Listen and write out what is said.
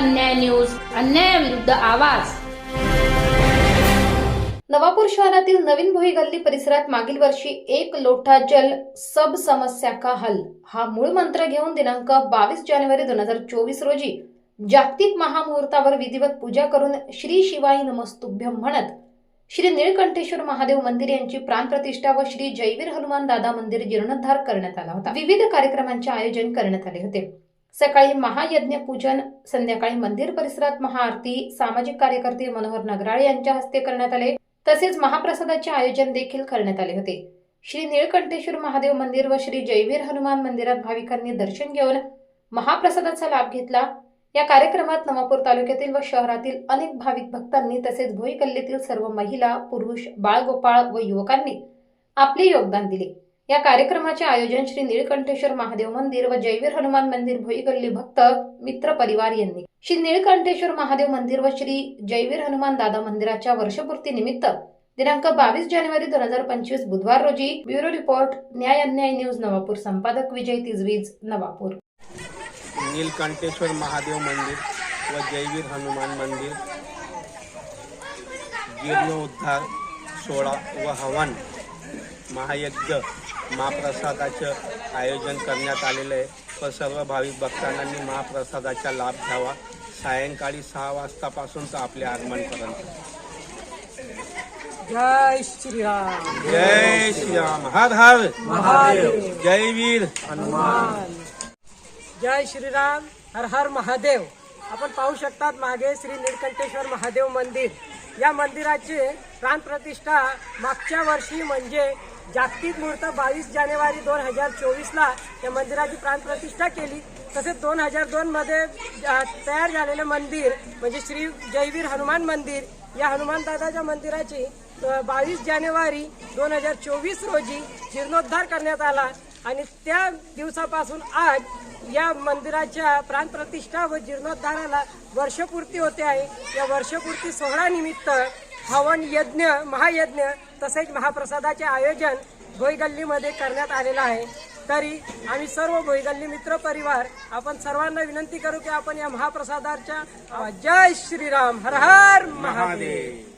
अन्याय न्यूज आवाज. नवापूर शहरातील नवीन भोई गल्ली परिसरात मागील वर्षी एक लोटा जल सब समस्या का हल? हा मूळ मंत्र घेऊन दिनांक बावीस जानेवारी दोन हजार चोवीस रोजी जागतिक महामुहूर्तावर विधिवत पूजा करून श्री शिवाई नमस्तुभ्यम म्हणत श्री निळकंठेश्वर महादेव मंदिर यांची प्राणप्रतिष्ठा व श्री जयवीर हनुमान दादा मंदिर जीर्णोद्धार करण्यात आला होता. विविध कार्यक्रमांचे आयोजन करण्यात आले होते. सकाळी महायज्ञ पूजन संध्याकाळी मंदिर परिसरात महाआरती सामाजिक कार्यकर्ते मनोहर नगराळे यांच्या हस्ते करण्यात आले. तसेच महाप्रसादाचे आयोजन देखील करण्यात आले होते. श्री निळकंठेश्वर महादेव मंदिर व श्री जयवीर हनुमान मंदिरात भाविकांनी दर्शन घेऊन महाप्रसादाचा लाभ घेतला. या कार्यक्रमात नवापूर तालुक्यातील व शहरातील अनेक भाविक भक्तांनी तसेच भोई सर्व महिला पुरुष बाळगोपाळ व युवकांनी आपले योगदान दिले. या कार्यक्रमाचे आयोजन श्री निळकंठेश्वर महादेव मंदिर व जयवीर हनुमान मंदिर भोईगल्ली भक्त मित्र परिवार यांनी. श्री निळकंठेश्वर महादेव मंदिर व श्री जयवीर हनुमान दादा मंदिराच्या वर्षपूर्ती निमित्त दिनांक बावीस जानेवारी दोन हजार पंचवीस बुधवार रोजी ब्युरो रिपोर्ट न्याय अन्याय न्यूज नवापूर संपादक विजय तिजवीज नवापूर. नीलकंठेश्वर महादेव मंदिर व जयवीर हनुमान मंदिर जीर्णोद्धार सोहळा व हवन. महायज्ञ महाप्रसादाचं आयोजन करण्यात आलेलं आहे. व सर्व भाविक भक्तांनी महाप्रसादाचा लाभ घ्यावा. सायंकाळी सहा वाजतापासून तर आपल्या आगमनपर्यंत. जय श्रीराम. जय श्रीराम. हर हर. महादेव. जयवीर हनुमान. जय श्रीराम. हर हर महादेव. आपण पाहू शकतात मागे श्री निळकंठेश्वर महादेव मंदिर. या मंदिराची प्राणप्रतिष्ठा मागच्या वर्षी म्हणजे जागतिक मुहूर्त बावीस जानेवारी दोन हजार चोवीसला या मंदिराची प्राणप्रतिष्ठा केली. तसेच दोन हजार दोनमध्ये तयार झालेलं मंदिर म्हणजे श्री जयवीर हनुमान मंदिर या हनुमान दादाच्या मंदिराची बावीस जानेवारी दोन हजार चोवीस रोजी जीर्णोद्धार करण्यात आला. आणि त्या दिवसापासून आज या मंदिराच्या प्राणप्रतिष्ठा व जीर्णोद्धाराला वर्षपूर्ती होते आहे. या वर्षपूर्ती सोहळ्यानिमित्त हवन यज्ञ महायज्ञ तसेच महाप्रसादाचे आयोजन भोईगल्लीमध्ये करण्यात आलेलं आहे. तरी आम्ही सर्व भोईगल्ली मित्र परिवार आपण सर्वांना विनंती करू की आपण या महाप्रसादाच्या जय श्रीराम हर हर महादेव.